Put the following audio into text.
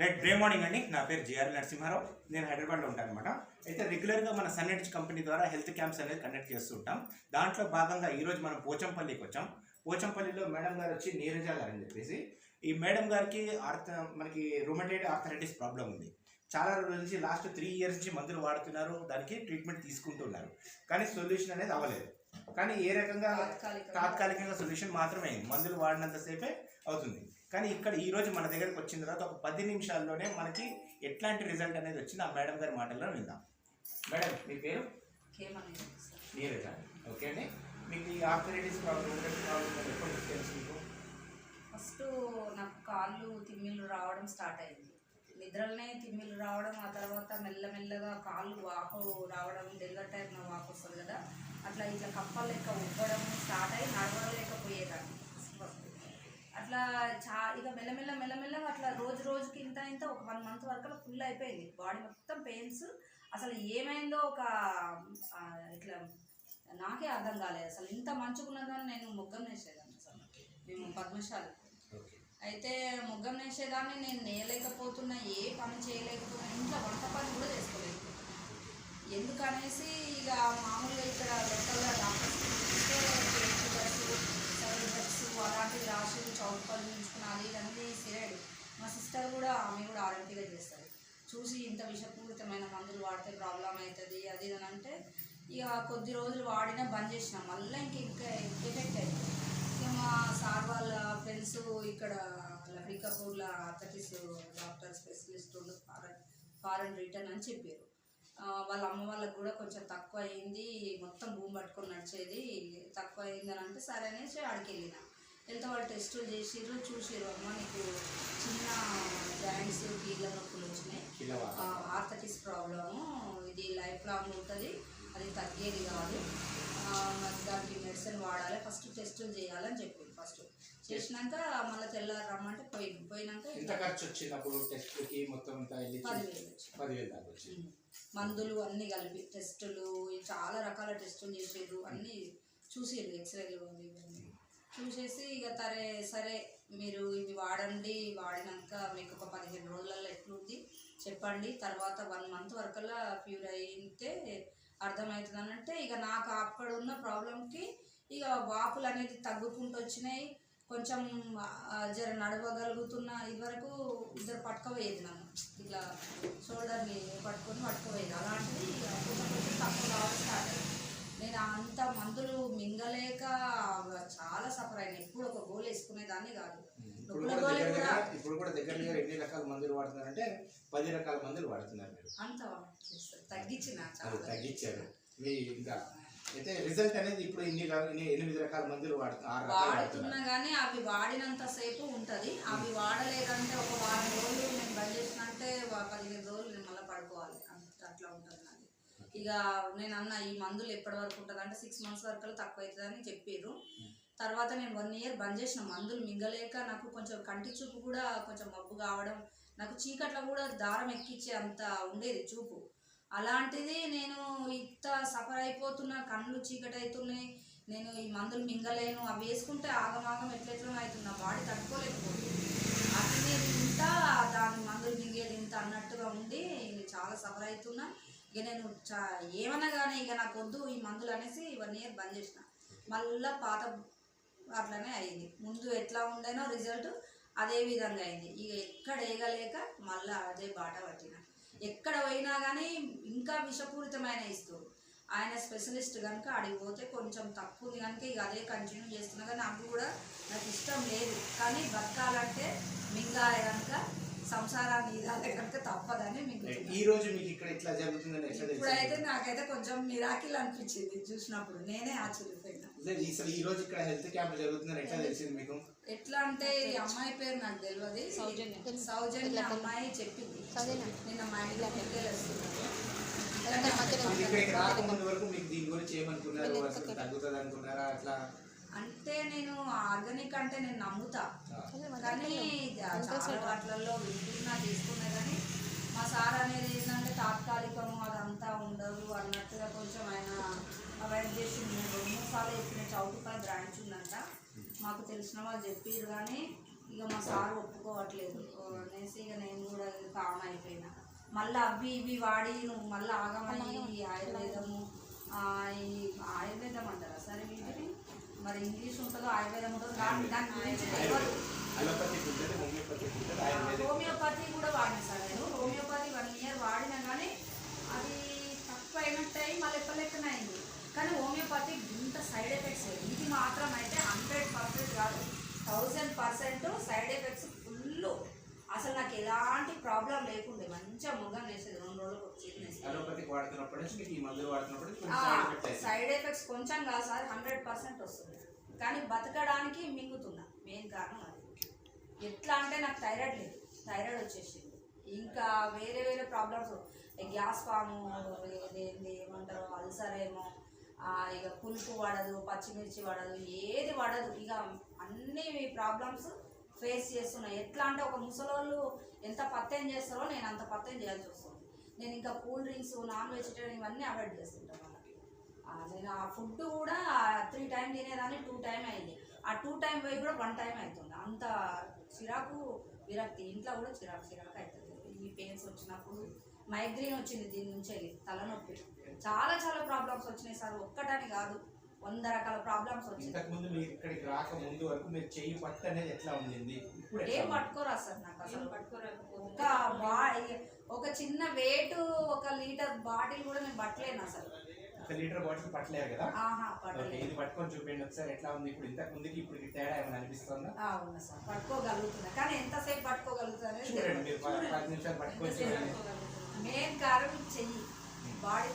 Right grey morning అండి. నా పేరు జిఆర్ నరసింహారావు. నేను హైదరాబాద్లో ఉంటాను అనమాట అయితే రెగ్యులర్గా మన సన్నెడ్జ్ కంపెనీ ద్వారా హెల్త్ క్యాంప్స్ అనేది కండక్ట్ చేస్తుంటాం దాంట్లో భాగంగా ఈరోజు మనం పోచంపల్లికి వచ్చాం. పోచంపల్లిలో మేడం గారు వచ్చి నీరజ గారు అని చెప్పేసి ఈ మేడం గారికి ఆర్థ మనకి రొమటైడ్ ఆర్థరైటిస్ ప్రాబ్లం ఉంది. చాలా రోజుల నుంచి లాస్ట్ త్రీ ఇయర్స్ నుంచి మందులు వాడుతున్నారు. దానికి ట్రీట్మెంట్ తీసుకుంటున్నారు. కానీ సొల్యూషన్ అనేది అవ్వలేదు. కానీ ఏ రకంగా తాత్కాలికంగా. సొల్యూషన్ మాత్రమే అయింది. మందులు వాడినంతసేపే అవుతుంది. కానీ ఇక్కడ ఈ రోజు మన దగ్గరకు వచ్చిన తర్వాత ఒక పది నిమిషాల్లోనే మనకి ఎట్లాంటి రిజల్ట్ అనేది వచ్చింది? ఆ మేడం గారి మాటల్లో విందాం. మేడం మీ పేరు? నీరజ ఓకే అండి. మీకు ఈ ఆర్థరైటిస్ ప్రాబ్లం ప్రాబ్లం ఎప్పుడు తెలుసు మీకు ఫస్ట్ నాకు కాళ్ళు తిమ్మిళ్ళు రావడం స్టార్ట్ అయింది. నిద్రలోనే తిమ్మిళ్ళు రావడం ఆ తర్వాత మెల్లమెల్లగా కాళ్ళు వాపు రావడం డెలివరీ టైం వాపు వస్తుంది కదా. అట్లా ఇట్లా కప్పలు లెక్క ఉబ్బడం స్టార్ట్ అయ్యి నడవలేకపోయేదాన్ని అట్లా చా ఇక మెల్లమెల్ల మెల్లమెల్లగా అట్లా రోజు రోజుకి ఇంత ఇంత ఒక వన్ మంత్ వరకు ఫుల్ అయిపోయింది. బాడీ మొత్తం పెయిన్స్. అసలు ఏమైందో ఒక ఇట్లా నాకే అర్థం కాలేదు. అసలు ఇంత మంచుకున్నదని నేను మొగ్గం వేసేదాన్ని అసలు. మేము పద్మశాలి. అయితే మొగ్గం వేసేదాన్ని నేను నేయలేకపోతున్నా ఏ పని చేయలేకపోతున్నా ఇంట్లో వంట పని కూడా చేసుకోలేదు. ఎందుకనేసి ఇక మామూలుగా ఇక్కడ లోకల్గా డాక్టర్స్ సైడ్ డ్రగ్స్ అలాంటివి రాసి చౌకలు ఉంచుకుని అది ఇది సిరేడు మా సిస్టర్ కూడా ఆమె కూడా ఆరోగ్యంగా చేస్తారు చూసి ఇంత విషపూరితమైన మందులు వాడితే ప్రాబ్లం అవుతుంది అది అని అంటే ఇక కొద్ది రోజులు వాడినా బంద్ చేసినా మళ్ళీ ఇంక ఇంకా ఎఫెక్ట్ అవుతుంది ఇక మా సార్ వాళ్ళ ఫ్రెండ్స్ ఇక్కడ లహరికాపూర్లో ఆర్థటిస్ డాక్టర్ స్పెషలిస్ట్ ఉండు ఫారెన్ ఫారెన్ రిటర్న్ అని చెప్పారు. వాళ్ళ అమ్మ వాళ్ళకి కూడా కొంచెం తక్కువ అయింది మొత్తం భూమి పట్టుకొని నడిచేది తక్కువ అయింది అని అంటే సరే అనేసి ఆడికి వెళ్ళిన. వెళ్తే వాళ్ళు టెస్టులు చేసిర్రు చూసిర్రు అమ్మ నీకు చిన్న జాయింట్స్ కీళ్ళ నొప్పులు వచ్చినాయి. ఆర్థటిస్ ప్రాబ్లము ఇది లైఫ్ లాంగ్ ఉంటుంది అది తగ్గేది కాదు. దానికి మెడిసిన్ వాడాలి ఫస్ట్ టెస్టులు చేయాలని చెప్పింది ఫస్ట్. చేసినాక మళ్ళీ తెల్లారి రమ్మంటే పోయి పోయినాక ఎంత ఖర్చు వచ్చింది అప్పుడు టెస్ట్కి మొత్తం అంతా వెళ్ళి పదివేలు పదివేలు దాకా వచ్చింది. మందులు అన్నీ కలిపి టెస్టులు చాలా రకాల టెస్టులు చేసేది అన్నీ చూసేది ఎక్స్రేలు చూసేసి ఇక తరే సరే మీరు ఇవి వాడండి. వాడినాక మీకు ఒక పదిహేను రోజులలో ఎట్లుంది చెప్పండి. తర్వాత వన్ మంత్ వరకల్లా ప్యూర్ అయితే అర్థమవుతుంది అని అంటే ఇక నాకు అక్కడ ఉన్న ప్రాబ్లంకి ఇక వాపులు అనేది తగ్గుకుంటూ వచ్చినాయి. కొంచెం జర నడవగలుగుతున్న ఇదివరకు ఇద్దరు పట్టుకోపోయేది నన్ను. ఇట్లా షోల్డర్ని పట్టుకొని పట్టుకోపోయేది. అలాంటిది కొంచెం కొంచెం తక్కువ స్టార్ట్ అయింది. నేను అంత మందులు మింగలేక చాలా సఫర్ అయినా. ఎప్పుడు ఒక గోల్ వేసుకునేదాన్ని కాదు. ఇప్పుడు కూడా దగ్గర దగ్గర ఎన్ని రకాల మందులు వాడుతున్నారంటే పది రకాల మందులు వాడుతున్నారు మీరు. అంత తగ్గించిన తగ్గించారు. మీ ఇంకా అయితే రిజల్ట్ అనేది ఇప్పుడు ఇన్ని ఎనిమిది రకాల మందులు వాడుతున్నా కానీ అవి వాడినంత సేపు ఉంటుంది. అవి వాడలేదంటే ఒక వారం రోజులు నేను బంద్ చేసిన అంటే పదిహేను రోజులు నేను మళ్ళీ పడుకోవాలి. అంత అట్లా ఉంటుంది నాది. ఇక నేను అన్న ఈ మందులు ఎప్పటి వరకు ఉంటుంది అంటే సిక్స్ మంత్స్ వరకు తక్కువ అవుతుందని చెప్పారు తర్వాత నేను వన్ ఇయర్ బంద్ చేసిన మందులు మింగలేక నాకు కొంచెం కంటి చూపు కూడా కొంచెం మబ్బు కావడం నాకు చీకట్లో కూడా దారం ఎక్కించే అంత ఉండేది చూపు. అలాంటిది నేను ఇంత సఫర్ అయిపోతున్నా కళ్ళు చీకటి అవుతున్నాయి నేను ఈ మందులు మింగలేను అవి వేసుకుంటే ఆగమాగం ఎట్లెట్లనో అవుతున్నా బాడీ తట్టుకోలేకపోతుంది. అది నేను ఇంత దాని మందులు మింగేది ఇంత అన్నట్టుగా ఉండి చాలా సఫర్ అవుతున్నా ఇక నేను చా ఏమన్నా కానీ ఇక నాకు వద్దు ఈ మందులు అనేసి వన్ ఇయర్ బంద్ చేసిన. మళ్ళీ పాత అట్లనే అయింది. ముందు ఎట్లా ఉండేనో రిజల్ట్ అదే విధంగా అయింది. ఇక ఎక్కడ వేయగలేక మళ్ళీ అదే బాట పట్టిన. ఎక్కడ కానీ ఇంకా విషపూరితమైన ఇస్తారు ఆయన స్పెషలిస్ట్ కనుక అడిగి పోతే కొంచెం తక్కువ ఉంది కనుక ఇక అదే కంటిన్యూ చేస్తున్నా కానీ నాకు కూడా నాకు ఇష్టం లేదు. కానీ బతకాలంటే మింగాలి కనుక సంసారాన్ని ఇదాలి కనుక తప్పదని మీకు ఈ రోజు మీకు ఇక్కడ ఇట్లా జరుగుతుందని ఇప్పుడైతే నాకైతే కొంచెం మిరాకిల్ అనిపించింది చూసినప్పుడు. నేనే ఆశ్చర్యపోయినా. ఈ రోజు ఇక్కడ హెల్త్ క్యాంప్ జరుగుతుందని ఎట్లా తెలిసింది మీకు? ఎట్లా అంటే ఈ అమ్మాయి పేరు నాకు తెలియదు సౌజన్య. సౌజన్య అమ్మాయి చెప్పింది. నిన్న మా ఇంట్లో అనుకున్నారా? అట్లా? అంటే నేను ఆర్గానిక్ అంటే నేను నమ్ముతా. కానీ చాలా వాటిలలో వింటున్నా తీసుకున్నా కానీ మా సార్ అనేది ఏంటంటే తాత్కాలికము అదంతా ఉండదు అన్నట్టుగా కొంచెం ఆయన అవాయిడ్ చేసి నేను రెండు మూడు సార్లు చెప్పిన ఉందంట మాకు తెలిసిన వాళ్ళు చెప్పారు కానీ ఇక మా సార్ ఒప్పుకోవట్లేదు. అనేసి ఇక నేను కూడా కామ్ అయిపోయినా. మళ్ళీ అవి ఇవి వాడి నువ్వు మళ్ళీ ఆగమని ఈ ఆయుర్వేదము ఈ ఆయుర్వేదం అంటారా సరే వీటిని మరి ఇంగ్లీష్ ఉంటుందో ఆయుర్వేదం ఉంటుందో దాని దాని గురించి హోమియోపతి కూడా వాడిన సార్ నేను. హోమియోపతి వన్ ఇయర్ వాడినా కానీ అది తక్కువ అయినట్టు అయ్యి మళ్ళీ ఎప్పలెక్కన అయింది. కానీ హోమియోపతి ఇంత సైడ్ ఎఫెక్ట్స్ ఇది మాత్రం అయితే హండ్రెడ్ పర్సెంట్ కాదు. Thousand percent side effects full అసలు నాకు ఎలాంటి ప్రాబ్లం లేకుండే. మంచిగా ముఖం వేసేది రెండు రోజులకు వచ్చింది సైడ్ ఎఫెక్ట్స్ కొంచెం కాదు సార్. హండ్రెడ్ పర్సెంట్ వస్తుంది. కానీ బతకడానికి మింగుతున్నా. మెయిన్ కారణం అది. ఎట్లా అంటే నాకు థైరాయిడ్ లేదు. థైరాయిడ్ వచ్చేసింది. ఇంకా వేరే వేరే ప్రాబ్లమ్స్ గ్యాస్ ఫాము ఏమంటారు అల్సర్ ఏమో. ఇక పులుపు పడదు పచ్చిమిర్చి పడదు ఏది పడదు ఇక అన్ని ప్రాబ్లమ్స్ ఫేస్ చేస్తున్నాయి ఎట్లా అంటే ఒక ముసలోళ్ళు ఎంత పత్యం చేస్తారో నేను అంత పత్యం చేయాల్సి వస్తుంది. నేను ఇంకా కూల్ డ్రింక్స్ నాన్ వెజిటేరియన్ ఇవన్నీ అవాయిడ్ చేస్తుంటాను వాళ్ళకి నేను ఆ ఫుడ్ కూడా త్రీ టైం తినేదాన్ని టూ టైం అయింది. ఆ టూ టైం పోయి కూడా వన్ టైం అవుతుంది. అంత చిరాకు విరక్తి. ఇంట్లో కూడా చిరాకు చిరాకు అవుతుంది. ఈ పెయిన్స్ వచ్చినప్పుడు మైగ్రేన్ వచ్చింది దీని నుంచి వెళ్ళి తలనొప్పి. చాలా చాలా ప్రాబ్లమ్స్ వచ్చినాయి సార్. ఒక్కటని కాదు వంద రకాల ప్రాబ్లమ్స్ వచ్చినాయి. ఇంతకు ముందు మీరు ఇక్కడికి రాక ముందు వరకు మీరు చెయ్యి పట్టు అనేది ఎట్లా ఉండింది? ఇప్పుడు ఎట్లా ఏం? పట్టుకోరా సార్ నాకు అసలు? ఒక బా ఒక చిన్న వెయిట్ ఒక లీటర్ బాటిల్ కూడా నేను పట్టలేను అసలు. ఒక లీటర్ బాటిల్ పట్టలేరు కదా? ఆహా ఓకే పట్టలేదు ఇది పట్టుకొని చూపించండి ఒకసారి. ఎట్లా ఉంది? ఇప్పుడు ఇంతకు ముందుకి ఇప్పుడు తేడా ఏమైనా అనిపిస్తుందా? అవును సార్. పట్టుకోగలుగుతున్నా. కానీ ఎంతసేపు పట్టుకోగలుగుతా అనేది చూడండి తెలియదు. మీరు ప- పది నిమిషాలు పట్టుకొని చూడండి. మెయిన్ కారణం చెయ్యి. బాడీ